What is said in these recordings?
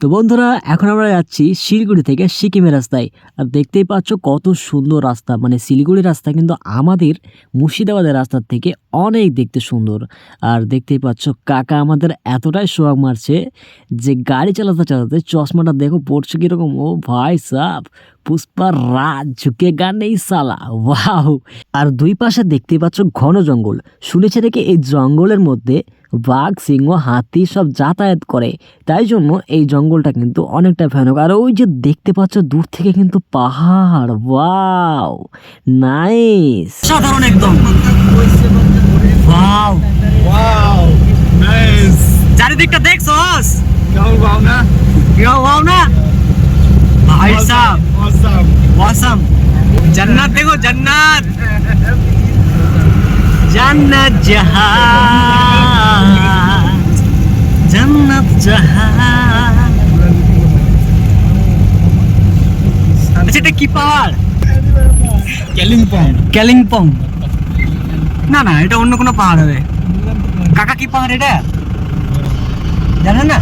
তো বন্ধুরা, এখন আমরা যাচ্ছি শিলিগুড়ি থেকে সিকিমের রাস্তায়। আর দেখতেই পাচ্ছ কত সুন্দর রাস্তা। মানে শিলিগুড়ির রাস্তা কিন্তু আমাদের মুর্শিদাবাদের রাস্তার থেকে অনেক দেখতে সুন্দর। আর দেখতেই পাচ্ছ কাকা আমাদের এতটাই সোয়াগ মারছে যে গাড়ি চালাতে চালাতে চশমাটা দেখো পড়ছে কীরকম। ও ভাই সাব পুষ্পার রাত ঝুঁকে গান নেই সালা। ওয়াও। আর দুই পাশে দেখতেই পাচ্ছ ঘন জঙ্গল। শুনেছে নাকি এই জঙ্গলের মধ্যে বাঘ সিংহ হাতি সব যাতায়াত করে। তাই জন্য এই জঙ্গলটা কিন্তু অনেকটা ভয়ানক। আর ওই যে দেখতে পাচ্ছ দূর থেকে কিন্তু পাহাড়। ওয়াও! নাইস! সাধারণ একদম। ওয়াও! ওয়াও! নাইস! চারিদিকটা দেখছ না? না? ভাই সাহেব। জান্নাত দেখো জান্নাত। জান্নাত জাহান জান্নাত জাহান। আচ্ছা, এটা কি পাওয়ার ক্যালিম্পং। ক্যালিম্পং। না না এটা অন্য কোনো পাহাড় হবে। কাকা কি পাহাড় এটা? জানেন না?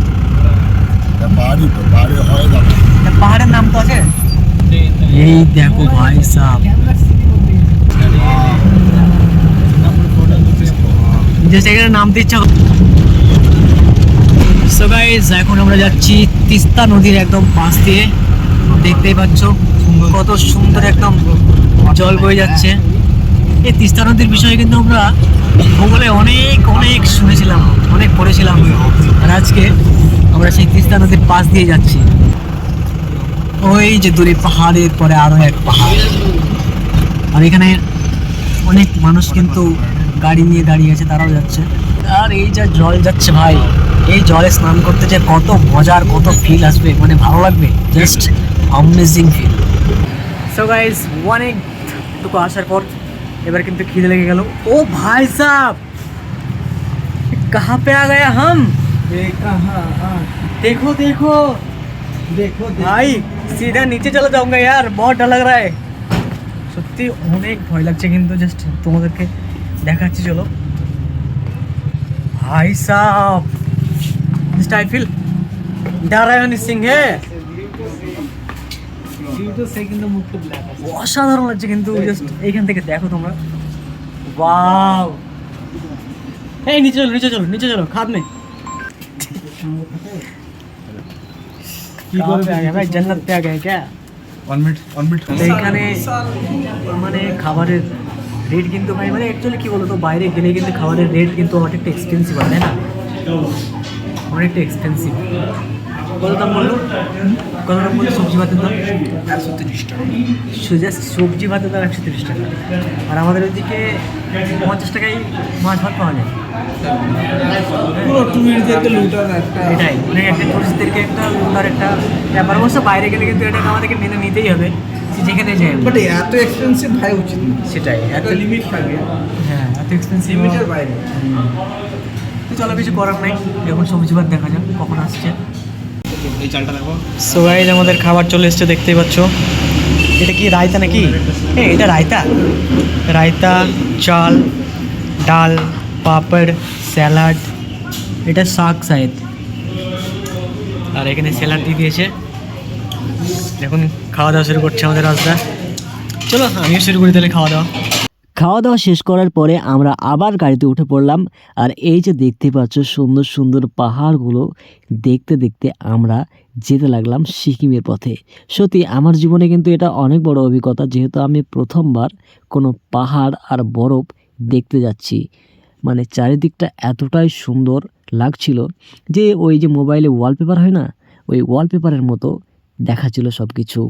পাহাড়ের নাম তো আছে। এই দেখো ভাই সাহ জাস্ট এখানে নামতে ইচ্ছা সো গাইস এখন আমরা যাচ্ছি তিস্তা নদীর একদম পাশ দিয়ে। দেখতেই পাচ্ছ কত সুন্দর একদম জল বয়ে যাচ্ছে। এই তিস্তা নদীর বিষয়ে কিন্তু আমরা ভূগোলে অনেক অনেক শুনেছিলাম, অনেক পড়েছিলাম। আর আজকে আমরা সেই তিস্তা নদীর পাশ দিয়ে যাচ্ছি। ওই যে দূরে পাহাড়ের পরে আরও এক পাহাড়। আর এখানে অনেক মানুষ কিন্তু গাড়ি নিয়ে দাঁড়িয়ে আছে, তারাও যাচ্ছে। আর এই যা জল যাচ্ছে ভাই, এই জলে স্নান করতে যে কত মজার, কত ফিল আসবে মানে ভালো লাগবে just amazing feel so guys অনেক টুকু আসার পর এবার কিন্তু খিদে লেগে গেল। ও ভাই সাহ কাহা পে আ গয়া হাম? দেখো দেখো। দেখো ভাই, সিধা নিচে চলে যাওঙ্গা, ইয়ার বহুত ডর লাগ রা হ্যায়। সত্যি অনেক ভয় লাগছে কিন্তু জাস্ট তোমাদেরকে দেখাচ্ছি চলো। ভাই সাহ মিস্টার আইফিল নারায়ণ সিং হে অসাধারণ লাগছে কিন্তু জাস্ট এইখান থেকে দেখো তোমরা। ওয়াও। এই নিচে চলো নিচে চলো নিচে চলো খাদ নেই। ভাই জান্নাত পে মানে খাবারের রেট কিন্তু ভাই মানে অ্যাকচুয়ালি কী বলতো বাইরে গেলে কিন্তু খাবারের রেট কিন্তু অনেকটা এক্সপেন্সিভ হয় তাই না? অনেকটা এক্সপেন্সিভ কত দাম বলল? কত দাম বলল সবজি ভাতের দাম? একশো তিরিশ টাকা। জাস্ট সবজি ভাতের দাম একশো তিরিশ টাকা। আর আমাদের ওইদিকে পঞ্চাশ টাকায় মাছ ভাত পাওয়া যায়। পুরো একটা এটাই মানে একটা টুরিস্টদেরকে একটা লোটার একটা ব্যাপার। অবশ্য বাইরে গেলে কিন্তু এটা আমাদেরকে মেনে নিতেই হবে। যেখানে যাই বাট এত এক্সপেন্সিভ ভাই উচিত না। সেটাই এত লিমিট থাকে। হ্যাঁ এত এক্সপেন্সিভ লিমিটের বাইরে। তো চলো কিছু করার নাই। এখন সবজি ভাত দেখা যাক কখন আসছে। এই চালটা দেখো সো গাইজ আমাদের খাবার চলে এসছে দেখতেই পাচ্ছ। এটা কি রায়তা নাকি? হ্যাঁ এটা রায়তা। রায়তা চাল ডাল পাপড় স্যালাড। এটা শাক শায়দ। আর এখানে স্যালাড দিয়ে দিয়েছে। এখন খাওয়া দাওয়া শুরু করছে আমাদের রাস্তা চলো, আমিও শুরু করি তাহলে খাওয়া দাওয়া। খাওয়া দাওয়া শেষ করার পরে আমরা আবার গাড়িতে উঠে পড়লাম, আর এই যে দেখতে পাচ্ছ সুন্দর সুন্দর পাহাড়গুলো, দেখতে দেখতে আমরা যেতে লাগলাম সিকিমের পথে। সত্যি, আমার জীবনে কিন্তু এটা অনেক বড় অভিজ্ঞতা, যেহেতু আমি প্রথমবার কোনো পাহাড় আর বরফ দেখতে যাচ্ছি। মানে চারিদিকটা এতটাই সুন্দর লাগছিল যে ওই যে মোবাইলে ওয়ালপেপার হয় না? ওই ওয়ালপেপারের মতো দেখাচ্ছিল সব কিছু